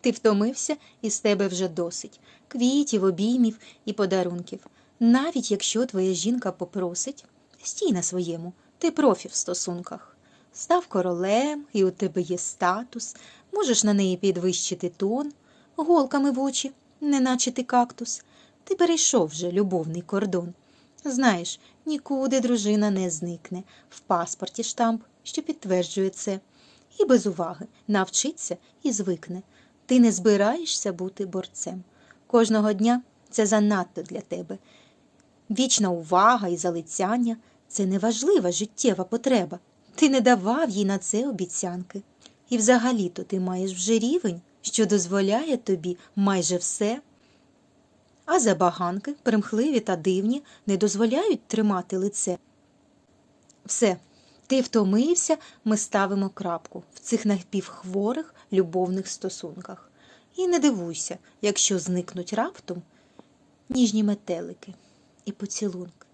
Ти втомився і з тебе вже досить квітів, обіймів і подарунків. Навіть якщо твоя жінка попросить, стій на своєму, ти профі в стосунках. Став королем, і у тебе є статус, можеш на неї підвищити тон, голками в очі, неначе ти кактус. Ти перейшов вже любовний кордон. Знаєш, нікуди дружина не зникне, в паспорті штамп, що підтверджує це. І без уваги навчиться і звикне. Ти не збираєшся бути борцем. Кожного дня це занадто для тебе. Вічна увага і залицяння це неважлива життєва потреба. Ти не давав їй на це обіцянки. І взагалі-то ти маєш вже рівень, що дозволяє тобі майже все. А забаганки, примхливі та дивні, не дозволяють тримати лице. Все, ти втомився, ми ставимо крапку в цих напівхворих любовних стосунках. І не дивуйся, якщо зникнуть раптом ніжні метелики і поцілунки.